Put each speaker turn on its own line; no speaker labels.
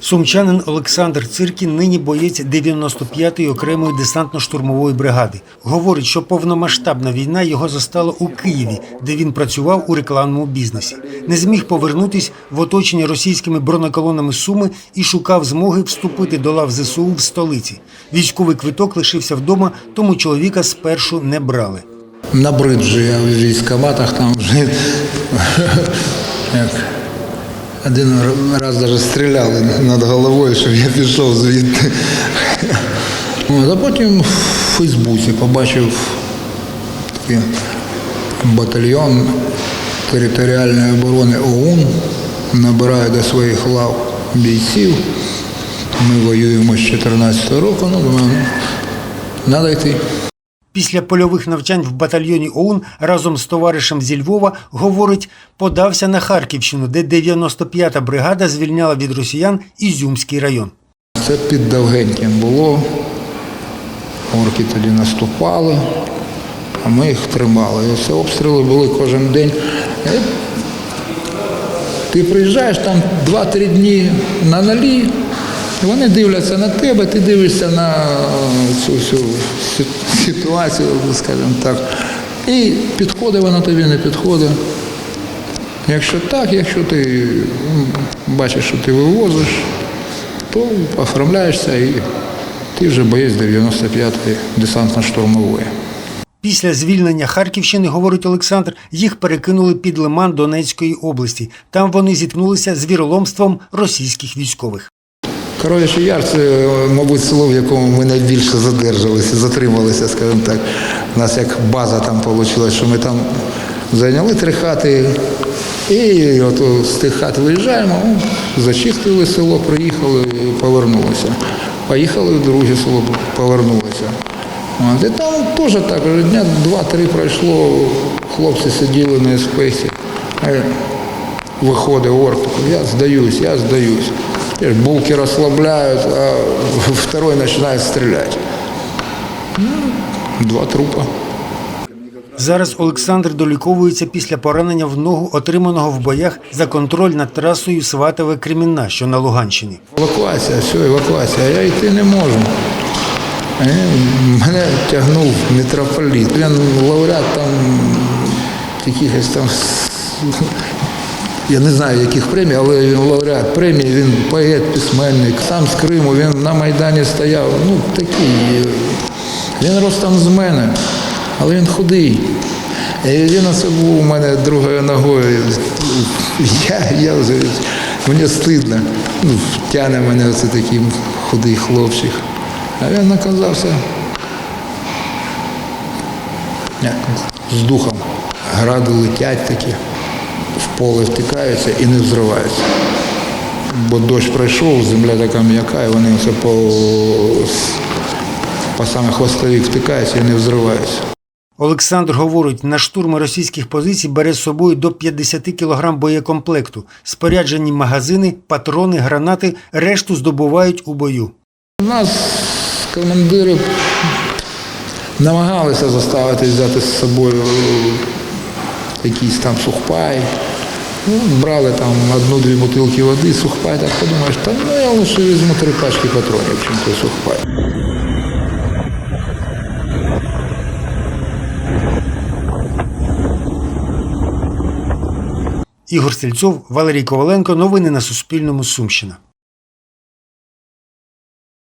Сумчанин Олександр Циркін нині боєць 95-ї окремої десантно-штурмової бригади. Говорить, що повномасштабна війна його застала у Києві, де він працював у рекламному бізнесі. Не зміг повернутись в оточення російськими бронеколонами Суми і шукав змоги вступити до лав ЗСУ в столиці. Військовий квиток лишився вдома, тому чоловіка спершу не брали.
Набрид вже я в військкоматах там вже один раз навіть стріляли над головою, щоб я пішов звідти. А потім в Фейсбуці побачив такий батальйон територіальної оборони ОУН, набирає до своїх лав бійців. Ми воюємо з 14 року, ну думаю, треба йти.
Після польових навчань в батальйоні ОУН разом з товаришем зі Львова, говорить, подався на Харківщину, де 95-та бригада звільняла від росіян Ізюмський район.
Це під Довгеньким було. Орки тоді наступали, а ми їх тримали. І це обстріли були кожен день. Ти приїжджаєш там 2-3 дні на налі, вони дивляться на тебе, ти дивишся на цю всю ситуацію, скажімо так. І підходить вона тобі, не підходить. Якщо так, якщо ти бачиш, що ти вивозиш, то оформляєшся і ти вже боєць 95-ї десантно-штурмової.
Після звільнення Харківщини, говорить Олександр, їх перекинули під лиман Донецької області. Там вони зіткнулися з віроломством російських військових.
Коров'ячий яр це, мабуть, село, в якому ми найбільше задержалися, затрималися, скажімо так. У нас як база там вийшла, що ми там зайняли три хати, і от з тих хат виїжджаємо, зачистили село, приїхали повернулися. Поїхали в друге село, повернулися. І там теж так, дня два-три пройшло, хлопці сиділи на еспесі. Е, Виходить орк, я здаюсь, я здаюсь. Булки расслабляют, а второй начинает стрелять. Ну, Два трупа.
Зараз Олександр доліковується після поранення в ногу, отриманого в боях за контроль над трасою Сватове-Кремінна, що на Луганщині.
Евакуація, все, евакуація. Я йти не можу. Е, Мене тягнув митрополіт. Він лауреат там якихось там. Я не знаю, яких премій, але він лауреат премії, він поет, письменник. Сам з Криму, він на Майдані стояв. Ну, такий. Він ростом з мене, але він худий. І він оце був у мене другою ногою. Я, я вже, мені стидно. Ну, тяне мене оце такий худий хлопчик. А він оказався як, з духом. Гради летять такі, в поле втикаються і не взриваються. Бо дощ пройшов, земля така м'яка, і вони все по, по саме хвостові втикаються і не взриваються.
Олександр говорить, на штурми російських позицій бере з собою до 50 кг боєкомплекту, споряджені магазини, патрони, гранати, решту здобувають у бою.
У нас командири намагалися заставити взяти з собою якийсь там сухпай. Ну, брали там одну-дві бутилки води, сухпай, так подумаєш, та ну я лише візьму три пачки патронів, чим той сухпай.
Ігор Стрільцов, Валерій Коваленко. Новини на Суспільному. Сумщина.